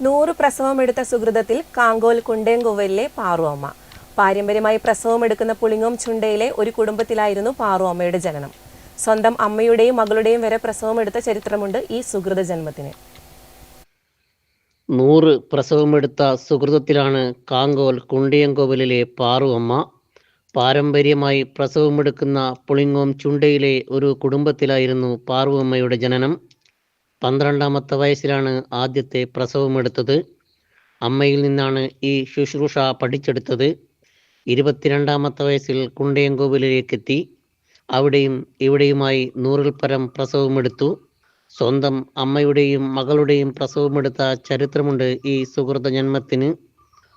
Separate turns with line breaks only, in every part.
നൂറ് പ്രസവം എടുത്ത സുഹൃതത്തിൽ കാങ്കോൽ കുണ്ടേങ്കോവലിലെ പാറു അമ്മ. പാരമ്പര്യമായി പ്രസവം എടുക്കുന്ന പുളിങ്ങോം ചുണ്ടയിലെ ഒരു കുടുംബത്തിലായിരുന്നു പാറു അമ്മയുടെ ജനനം. സ്വന്തം അമ്മയുടെയും മകളുടെയും വരെ പ്രസവം എടുത്ത ചരിത്രമുണ്ട് ഈ സുഹൃത ജന്മത്തിന്.
നൂറ് പ്രസവമെടുത്ത സുഹൃതത്തിലാണ് കാങ്കോൽ കുണ്ടിയങ്കോവലിലെ പാറു അമ്മ. പാരമ്പര്യമായി പ്രസവമെടുക്കുന്ന പുളിങ്ങോം ചുണ്ടയിലെ ഒരു കുടുംബത്തിലായിരുന്നു പാറു അമ്മയുടെ ജനനം. പന്ത്രണ്ടാമത്തെ വയസ്സിലാണ് ആദ്യത്തെ പ്രസവമെടുത്തത് അമ്മയിൽ നിന്നാണ് ഈ ശുശ്രൂഷ പഠിച്ചെടുത്തത്. ഇരുപത്തിരണ്ടാമത്തെ വയസ്സിൽ കുണ്ടയങ്കോവിലേക്ക് അവിടെയും ഇവിടെയുമായി നൂറിൽ പരം പ്രസവമെടുത്തു സ്വന്തം അമ്മയുടെയും മകളുടെയും പ്രസവമെടുത്ത ചരിത്രമുണ്ട് ഈ സുഹൃത ജന്മത്തിന്.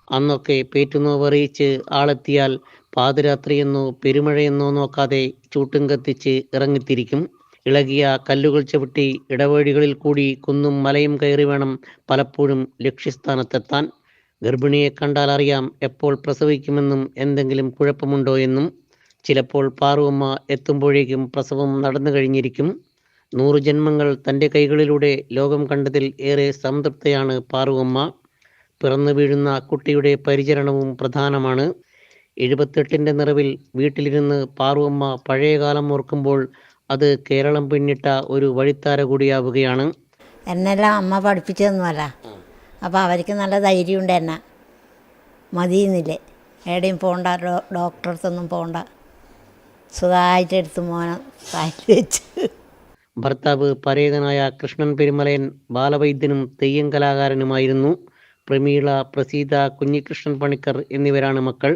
അന്നൊക്കെ പേറ്റുനോവറിയിച്ച് ആളെത്തിയാൽ പാതിരാത്രിയെന്നോ പെരുമഴയെന്നോ നോക്കാതെ ചൂട്ടും കത്തിച്ച് ഇറങ്ങിത്തിരിക്കും. ഇളകിയ കല്ലുകൾ ചവിട്ടി ഇടവഴികളിൽ കൂടി കുന്നും മലയും കയറി വേണം പലപ്പോഴും ലക്ഷ്യസ്ഥാനത്തെത്താൻ. ഗർഭിണിയെ കണ്ടാൽ അറിയാം എപ്പോൾ പ്രസവിക്കുമെന്നും എന്തെങ്കിലും കുഴപ്പമുണ്ടോ എന്നും. ചിലപ്പോൾ പാറുവമ്മ എത്തുമ്പോഴേക്കും പ്രസവം നടന്നു കഴിഞ്ഞിരിക്കും. നൂറു ജന്മങ്ങൾ തന്റെ കൈകളിലൂടെ ലോകം കണ്ടതിൽ ഏറെ സംതൃപ്തയാണ് പാറുവമ്മ. പിറന്നു വീഴുന്ന കുട്ടിയുടെ പരിചരണവും പ്രധാനമാണ്. എഴുപത്തെട്ടിന്റെ നിറവിൽ വീട്ടിലിരുന്ന് പാറുവമ്മ പഴയകാലം ഓർക്കുമ്പോൾ അത് കേരളം പിന്നിട്ട ഒരു വഴിത്താര കൂടിയാവുകയാണ്.
എന്നെല്ലാം അമ്മ പഠിപ്പിച്ചതൊന്നുമല്ല അപ്പോൾ അവർക്ക് നല്ല ധൈര്യമുണ്ട് എന്നെ. മതിയെന്നില്ലേ? എവിടെയും പോകണ്ട ഡോ ഡോക്ടറടുത്തൊന്നും പോകണ്ട സുഖമായിട്ട് എടുത്ത് മോനെ താഴ്ത്തി വെച്ച്.
ഭർത്താവ് പരേതനായ കൃഷ്ണൻ പെരുമലയൻ ബാലവൈദ്യനും തെയ്യം കലാകാരനുമായിരുന്നു. പ്രമീള പ്രസീത കുഞ്ഞികൃഷ്ണൻ പണിക്കർ എന്നിവരാണ് മക്കൾ.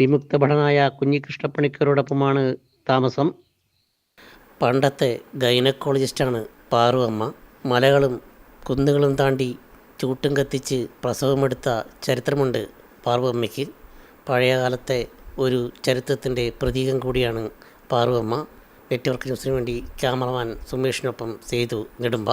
വിമുക്ത ഭടനായ കുഞ്ഞികൃഷ്ണ പണിക്കരോടൊപ്പമാണ് താമസം. പണ്ടത്തെ ഗൈനക്കോളജിസ്റ്റാണ് പാറു അമ്മ മലകളും കുന്നുകളും താണ്ടി ചൂട്ടും കത്തിച്ച് പ്രസവമെടുത്ത ചരിത്രമുണ്ട് പാറു അമ്മയ്ക്ക് പഴയ കാലത്തെ ഒരു ചരിത്രത്തിന്റെ പ്രതീകം കൂടിയാണ് പാറു അമ്മ നെറ്റ്വർക്ക് ന്യൂസിന് വേണ്ടി ക്യാമറമാൻ സുമേഷിനൊപ്പം സേതു നെടുമ്പ.